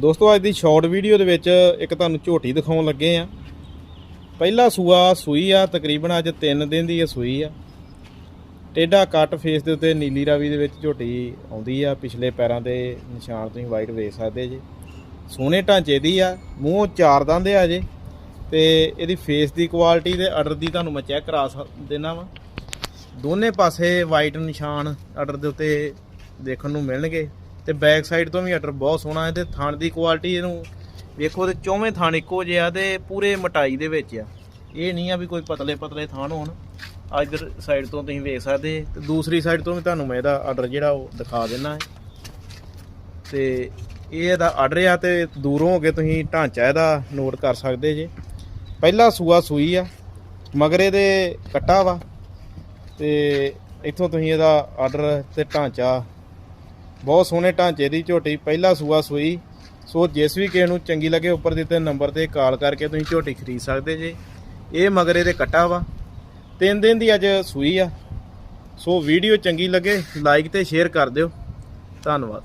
ਦੋਸਤੋ, ਅੱਜ ਦੀ short video ਦੇ ਵਿੱਚ ਇੱਕ ਤੁਹਾਨੂੰ ਝੋਟੀ ਦਿਖਾਉਣ ਲੱਗੇ ਆ ਪਹਿਲਾ ਸੂਆ ਸੂਈ ਆ, ਤਕਰੀਬਨ ਅੱਜ 3 ਦਿਨ ਦੀ ਇਹ ਸੂਈ ਆ। ਟੇਡਾ ਕੱਟ ਫੇਸ ਦੇ ਉੱਤੇ ਨੀਲੀ ਰਾਵੀ ਦੇ ਵਿੱਚ ਝੋਟੀ ਆਉਂਦੀ ਆ, ਪਿਛਲੇ ਪੈਰਾਂ ਦੇ ਨਿਸ਼ਾਨ ਤੁਸੀਂ ਵਾਈਟ ਵੇਖ ਸਕਦੇ ਜੀ। ਸੋਹਣੇ ਢਾਂਚੇ ਦੀ ਆ, ਮੂੰਹ ਚਾਰ ਦੰਦ ਆ ਜੇ। ਤੇ ਇਹਦੀ ਫੇਸ ਦੀ ਕੁਆਲਿਟੀ ਤੇ ਆਰਡਰ ਦੀ ਤੁਹਾਨੂੰ ਮੈਂ ਚੈੱਕ ਕਰਾ ਦੇਣਾ ਵਾ। ਦੋਨੇ ਪਾਸੇ ਵਾਈਟ ਨਿਸ਼ਾਨ ਆਰਡਰ ਦੇ ਉੱਤੇ ਦੇਖਣ ਨੂੰ ਮਿਲਣਗੇ। ਤੇ ਬੈਕ ਸਾਈਡ ਤੋਂ ਵੀ ਆਰਡਰ ਬਹੁਤ ਸੋਹਣਾ ਹੈ ਤੇ ਥਣ ਦੀ ਕੁਆਲਿਟੀ ਇਹਨੂੰ ਵੇਖੋ ਤੇ ਚੌਵੇਂ ਥਣ ਇੱਕੋ ਜਿਹੇ ਆ ਤੇ ਪੂਰੇ ਮਟਾਈ ਦੇ ਵਿੱਚ ਆ। ਇਹ ਨਹੀਂ ਆ ਵੀ ਕੋਈ ਪਤਲੇ ਪਤਲੇ ਥਣ ਹੋਣ। ਇਧਰ ਸਾਈਡ ਤੋਂ ਤੁਸੀਂ ਵੇਖ ਸਕਦੇ ਤੇ ਦੂਸਰੀ ਸਾਈਡ ਤੋਂ ਵੀ ਤੁਹਾਨੂੰ ਮੈਂ ਇਹਦਾ ਆਰਡਰ ਜਿਹੜਾ ਉਹ ਦਿਖਾ ਦੇਣਾ ਹੈ। ਤੇ ਇਹ ਇਹਦਾ ਆਰਡਰ ਆ ਤੇ ਦੂਰੋਂ ਹੋ ਕੇ ਤੁਸੀਂ ਢਾਂਚਾ ਇਹਦਾ ਨੋਟ ਕਰ ਸਕਦੇ ਜੇ। ਪਹਿਲਾ ਸੂਆ ਸੂਈ ਆ, ਮਗਰ ਇਹਦੇ ਕੱਟਾ ਵਾ। ਤੇ ਇੱਥੋਂ ਤੁਸੀਂ ਇਹਦਾ ਆਰਡਰ ਤੇ ਢਾਂਚਾ ਬਹੁਤ ਸੋਹਣੇ ਢਾਂਚੇ ਦੀ ਝੋਟੀ ਪਹਿਲਾ ਸੂਆ ਸੂਈ। ਸੋ ਜਿਸ ਵੀ ਕਿਸੇ ਨੂੰ ਚੰਗੀ ਲੱਗੇ ਉੱਪਰ ਦਿੱਤੇ ਨੰਬਰ ਤੇ ਕਾਲ ਕਰਕੇ ਤੁਸੀਂ ਝੋਟੀ ਖਰੀਦ ਸਕਦੇ ਜੇ। ਇਹ ਮਗਰ ਇਹਦੇ ਕੱਟਾ ਵਾ। ਤਿੰਨ ਦਿਨ ਦੀ ਅੱਜ ਸੂਈ ਆ। ਸੋ ਵੀਡੀਓ ਚੰਗੀ ਲੱਗੇ ਲਾਈਕ ਤੇ ਸ਼ੇਅਰ ਕਰ ਦਿਓ। ਧੰਨਵਾਦ।